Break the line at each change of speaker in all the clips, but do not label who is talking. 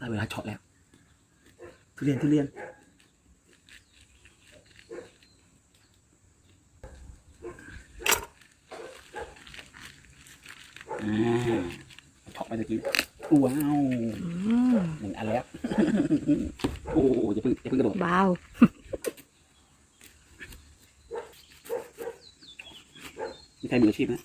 ได้เวลาเฉาะแล้ว ทุเรียนทุเรียน อ่าเฉาะไปตะกี้ว้าว
อืม
หนึ่งอันแล้ว โอ้โหอย่าเพิ่งอย่าเพิ่งกระโดด
ว้าว
ไม่ใช่มืออาชีพนะ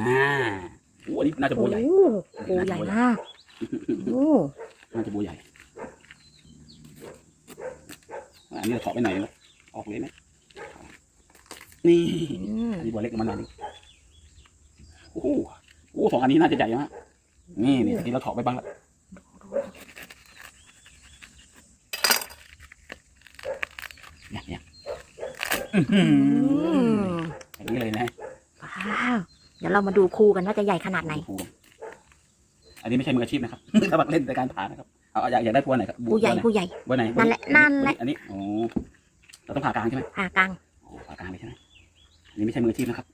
อ่าโอ้อันนี้น่าจะโบ
โอ้
ใหญ่
โหใหญ่มากโอ้
น่าจะโบใหญ่ อันนี้เราเฉาะไปหน่อยนะออกเลยไหมนี่
อืม
อันนี้โบเล็กกว่ามันหน่อยนึงโอ้โหโอ้โหสองอันนี้น่าจะใหญ่มาก นี่นี่ทีเราเฉาะไปบ้างละเนี่ยเนี่ยอื้อหื
อื
อ
ม
อย่างนี้เลยนะ
ว้าว เดี๋ยวเรามาดูครูกันว่าจะใหญ่ขนาดไหน
โอ้โอันนี้ไม่ใช่มืออาชีพนะครับถ้าบักเล่นในการผ่านะครับ เอาเอาอยากอยากได้พัวไหนครับ
ผู้ใหญ่
บัว
ผู้ใหญ่
บัวไหน
นั่นแหละนั่นแหละ
อันนี้อ๋อเราต้องผ่ากลางใช่ไหม
ผ่ากลาง
โอ้ผ่ากลางเลยใช่ไหมอันนี้ไม่ใช่มืออาชีพนะครับ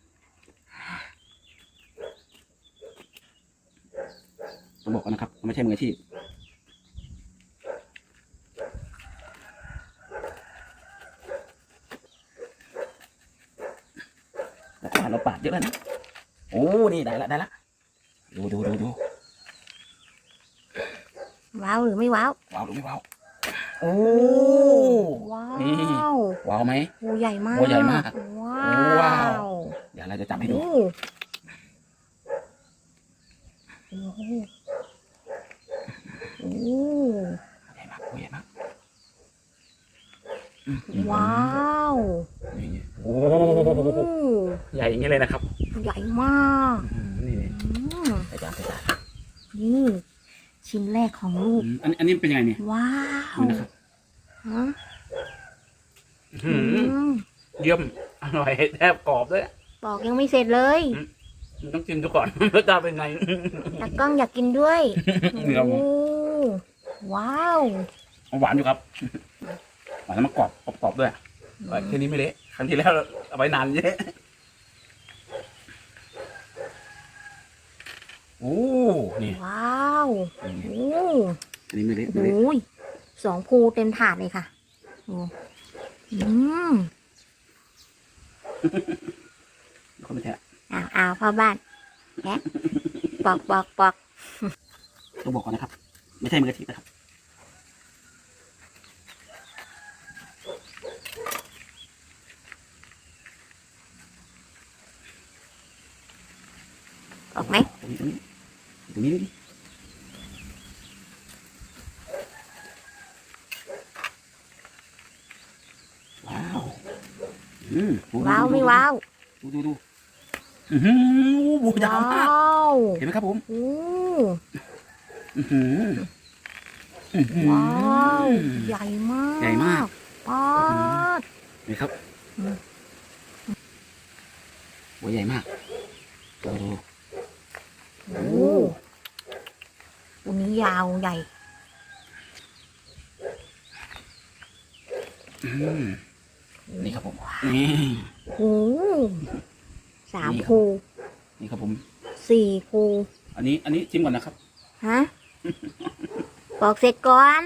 ต้องบอกก่อนนะครับว่าไม่ใช่มืออาชีพ เราปาดเราปาดเยอะแล้วนะ โอ้นี่ได้ละได้ละดูดูดูดู
ว้าวหรือไม่ว้าว
ว้าวหรือไม่ว้าวโอ้
ว้า
นี่
ว
ว้าวไหม
ครูใหญ่มาก
ครูใหญ่มาก
ว้า
ว้าว
ว
เดี๋ยวเราจะจับให้ดู
โอ้โอ้โหโอ้
ใหญ่มากโอ้ใหญ่มาก
ว้าว
นี่โอ้
โอ้
ใหญ่อย่างนี้เลยนะครับ
ใหญ่มาก
นี่นี่
อืม
ใส่จานใส่จาน
นี่ ชิ้นแรกของลูก
อืมอันนี้อันนี้เป็นยังไงเนี่ย
ว้าว
นี่นะครับ
ฮะ
หืม
อืม
เยี่ยมอร่อยแทบกรอบด้วย
ปอกยังไม่เสร็จเลย
ต้องกินดูก่อน รสชาติเป็นไง
ตากล้องอยากกินด้วย
นี่ครับผม
โอ้ว้าว
หวานอยู่ครับหวานแล้วมันกรอบกรอบกรอบด้วยแต่แค่นี้ไม่เละครั้งที่แล้วเอาไว้นานเยอะ โอ้นี่
ว้าว
นี่
โอ้
อันนี้ไม่เละ
โห
ไม่เละ
ยสองภูเต็มถาดเลยค่ะโอ้อืม
คนไม่แท้
อ้าวอ้าวพ่อบ้านแอะปอกปอกปอก
ต้องบอกก่อนนะครับ ไม่ใช่มืออาชีพนะครับ
ออกไหม
ตรงนี้ตรงนี้ตรงนี้ดิว้าวอืมดูดู
ว้าว
ดู
ไม่ว้าว
ดูดูดูอื้อหือบูยาว
ว้
มากา
ว
เห็นไหมครับผม
โอ้
อื้อหืออื้อหือ
ว้าวใหญ่มาก
ใหญ่มาก
ป๊าด
นี่ครับ
อืม
หัวใหญ่มากดูดู
โอ้วันนี้ ยาวใหญ่
อืมนี่ครับผมนี่
โอ้สาม
นี่ครับ
ภู
นี่ครับผม
สี่ภู
อันนี้ อันนี้ชิมก่อนนะครับ
ฮะปอกเสร็จก่อน